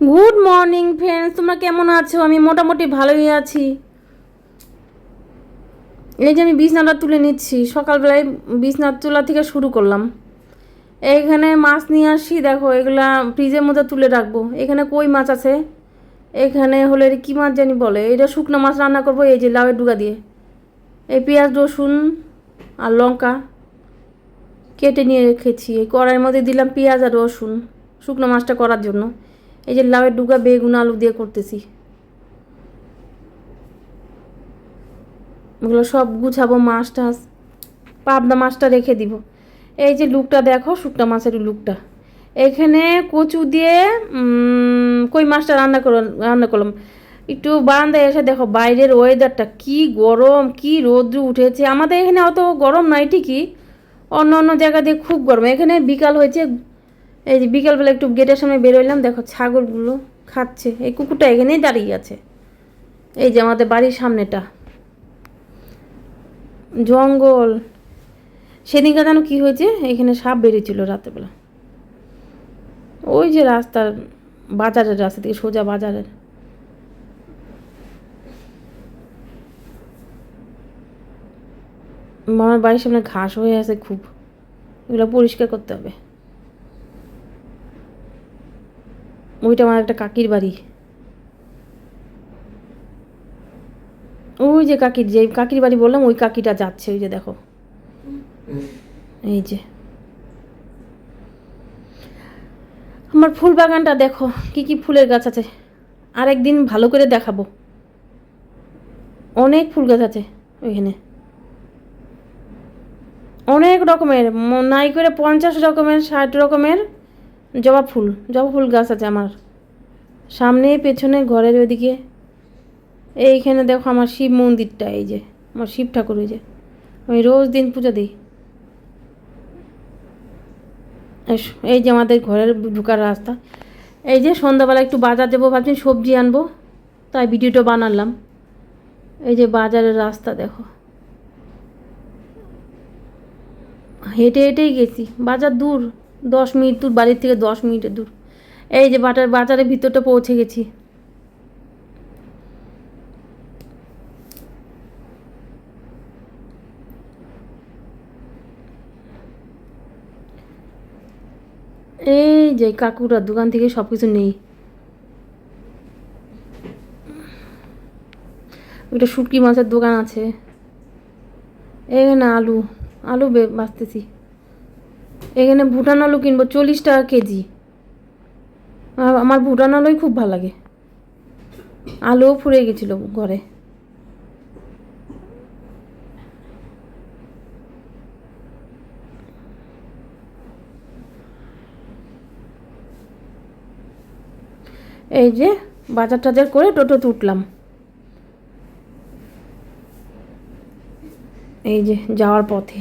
Good morning friends তোমরা কেমন আছো? আমি মোটামুটি ভালোই আছি। এই যে আমি বিছনাটা তুলে নিচ্ছি। সকালবেলায় বিছনা তোলা থেকে শুরু করলাম। এইখানে মাছ নিয়ে আসি। দেখো, এগুলা ফ্রিজের মধ্যে তুলে রাখব। এখানে কই মাছ আছে? এখানে হলো এর কী মাছ জানি বলে? এটা শুকনো মাছ রান্না করব, এই যে লাউয়ের ডুগা দিয়ে। এই পেঁয়াজ, রসুন আর লঙ্কা কেটে নিয়ে রেখেছি। এই কড়াইয়ের মধ্যে দিলাম পেঁয়াজ আর রসুন শুকনো মাছটা করার জন্য। এই যে লাউয়ের ডুগা বেগুন আলু দিয়ে করতেছি। এগুলো সব গুছাবো মাছ টাছ, পাবদা মাছটা রেখে দিব। এই যে লুকটা দেখো, শুকনো মাছের লুকটা। এখানে কচু দিয়ে কই মাছটা রান্না করলাম রান্না করলাম। একটু বারান্দায় এসে দেখো বাইরের ওয়েদারটা কি গরম, কি রৌদ্র উঠেছে। আমাদের এখানে অত গরম নাই ঠিকই। অন্য অন্য জায়গা দিয়ে খুব গরম। এখানে বিকাল হয়েছে এই যে বিকালবেলা একটু গেটের সামনে বেরোলাম দেখো ছাগলগুলো খাচ্ছে। এই কুকুরটা এখানেই দাঁড়িয়ে আছে। এই যে আমাদের বাড়ির সামনেটা। জঙ্গল। সেদিনকে যেন কী হয়েছে? এখানে সাপ বেরিয়েছিল রাতেরবেলা। ওই যে রাস্তার বাজারের রাস্তা থেকে সোজা বাজারের। আমার বাড়ির সামনে ঘাস হয়ে আছে খুব। এগুলো পরিষ্কার করতে হবে। ওইটা আমার একটা কাকির বাড়ি। ওই যে কাকির যে কাকির বাড়ি বললাম, ওই কাকিটা যাচ্ছে, ওই যে দেখো। এই যে। আমার ফুল বাগানটা দেখো, কি কি ফুলের গাছ আছে। আরেকদিন ভালো করে দেখাবো। অনেক ফুল গাছ আছে ওইখানে। অনেক রকমের নাই করে পঞ্চাশ রকমের, ষাট রকমের জবা ফুল জবা ফুল গাছ আছে আমার। সামনে পেছনে, ঘরের ওইদিকে। এইখানে দেখো আমার শিব মন্দিরটা, এই যে, আমার শিব ঠাকুর ওই যে। আমি রোজ দিন পুজো দিই। এই যে আমাদের ঘরের ঢুকার রাস্তা। এই যে সন্ধ্যাবেলা একটু বাজার যাব, ভাবছি সবজি আনব। তাই ভিডিওটা বানালাম। এই যে বাজারের রাস্তা দেখো। হেঁটে হেঁটেই গেছি, বাজার দূর। দশ মিনিট দূর, বাড়ির থেকে দশ মিনিটের দূর। এই যে বাটার বাজারের ভিতরটা পৌঁছে গেছি। এই যে কাকুরা, দোকান থেকে সব কিছু নেই। ওইটা শুটকি মাছের দোকান আছে। এখানে আলু আলু বাঁচতেছি। এখানে ভুটান আলু কিনবো, চল্লিশ টাকা কেজি। আমার ভুটান আলুই খুব ভালো লাগে। আলুও ফুরে গেছিল ঘরে। এই যে বাজার টাজার করে টোটোতে উঠলাম। এই যে যাওয়ার পথে।